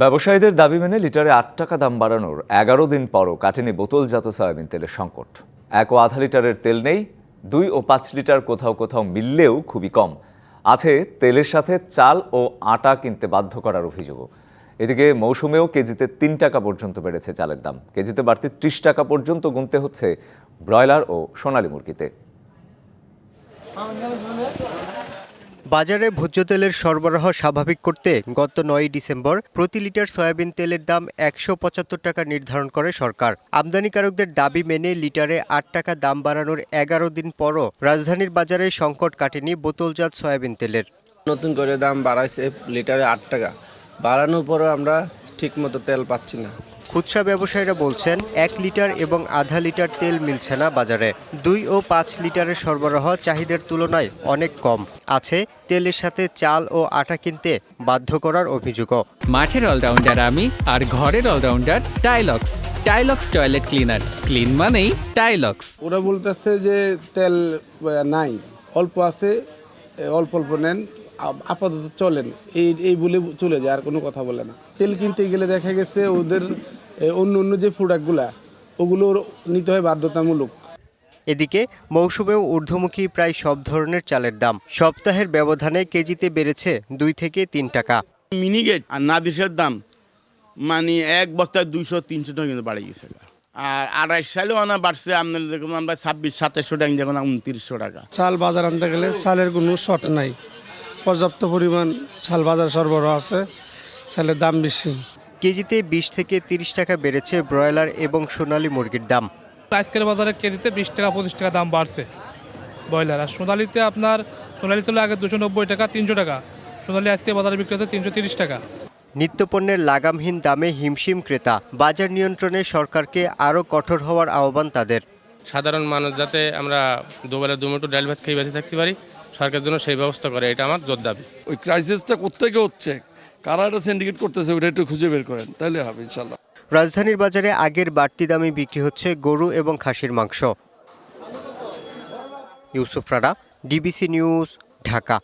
ব্যবসায়ীদের দাবি মেনে লিটারে আট টাকা দাম বাড়ানোর এগারো দিন পরও কাটেনি বোতলজাত সয়াবিন তেলের সংকট। এক ও আধা লিটারের তেল নেই, দুই ও পাঁচ লিটার কোথাও কোথাও মিললেও খুবই কম। আছে তেলের সাথে চাল ও আটা কিনতে বাধ্য করার অভিযোগও। এদিকে মৌসুমেও কেজিতে তিন টাকা পর্যন্ত বেড়েছে চালের দাম। কেজিতে বাড়তি ত্রিশ টাকা পর্যন্ত গুনতে হচ্ছে ব্রয়লার ও সোনালী মুরগিতে। বাজারে ভোজ্য তেলের সরবরাহ স্বাভাবিক করতে গত নয় ডিসেম্বর প্রতি লিটার সয়াবিন তেলের দাম একশো পঁচাত্তর টাকা নির্ধারণ করে সরকার। আমদানিকারকদের দাবি মেনে লিটারে আট টাকা দাম বাড়ানোর এগারো দিন পরও রাজধানীর বাজারে সংকট কাটেনি বোতলজাত সয়াবিন তেলের। নতুন করে দাম বাড়াইছে লিটারে আট টাকা। বাড়ানোর পরও আমরা ঠিকমতো তেল পাচ্ছি না। খুচরা ব্যবসায়ীরা বলছেন এক লিটার এবং আধা লিটার তেল মিলছে না বাজারে। দুই ও পাঁচ লিটারের সরবরাহ চাহিদার তুলনায় অনেক কম। আছে তেলের সাথে চাল ও আটা কিনতে বাধ্য করার অভিযোগও। মাঠের অলরাউন্ডার আমি আর ঘরের all-rounder Tylox. Tylox toilet cleaner. Clean মানেই টাইলক্স। ওরা বলতেছে যে তেল নাই। অল্প আছে অল্প অল্প নেন। আপাতত চলেন। এই এই বলে চলে যায় আর কোনো কথা বলে না। তেল কিনতে গেলে দেখা গেছে ওদের অন্য অন্য যে প্রোডাক্টগুলা ওগুলো নিতে হয় বাধ্যতামূলক। এদিকে মৌসুমেও ঊর্ধ্বমুখী প্রায় সব ধরনের চালের দাম। সপ্তাহের ব্যবধানে কেজিতে বেড়েছে দুই থেকে তিন টাকা। মিনিগেট আর নাদিসের দাম মানে এক বস্তায় দুইশো তিনশো টাকা কিন্তু বাড়ে গেছে। আর আড়াইশ সালেও আনা বাড়ছে আপনার দেখুন আমরা ছাব্বিশ সাতাশশো টাকা যখন উনত্রিশশো টাকা। চাল বাজার আনতে গেলে চালের কোনো শর্ট নাই। পর্যাপ্ত পরিমাণ চাল বাজার সরবরাহ আছে চালের দাম বেশি। কেজিতে বিশ থেকে তিরিশ টাকা বেড়েছে ব্রয়লার এবং সোনালী মুরগির দাম। আজকের বাজারে কেজিতে বিশ টাকা পঁচিশ টাকা দাম বাড়ছে ব্রয়লার। আর সোনালিতে আপনার সোনালি তুলে আগে দুশো নব্বই টাকা তিনশো টাকা। সোনালি আজকে বাজারে বিক্রি হচ্ছে তিনশো তিরিশ টাকা। নিত্যপণ্যের লাগামহীন দামে হিমশিম ক্রেতা। বাজার নিয়ন্ত্রণে সরকারকে আরও কঠোর হওয়ার আহ্বান তাদের। সাধারণ মানুষ যাতে আমরা দুবেলা দুমুটো ডাল ভাত খেয়ে বেঁচে থাকতে পারি সরকার জন্য সেই ব্যবস্থা করে এটা আমার জোর দাবি। ওই ক্রাইসিসটা কোথেকে হচ্ছে? কারা এটা সিন্ডিকেট করতেছে ওটা একটু খুঁজে বের করেন তাহলে হবে ইনশাল্লাহ। রাজধানীর বাজারে আগের বাড়তি দামে বিক্রি হচ্ছে গরু এবং খাসির মাংস। Yusuf Rana DBC news Dhaka.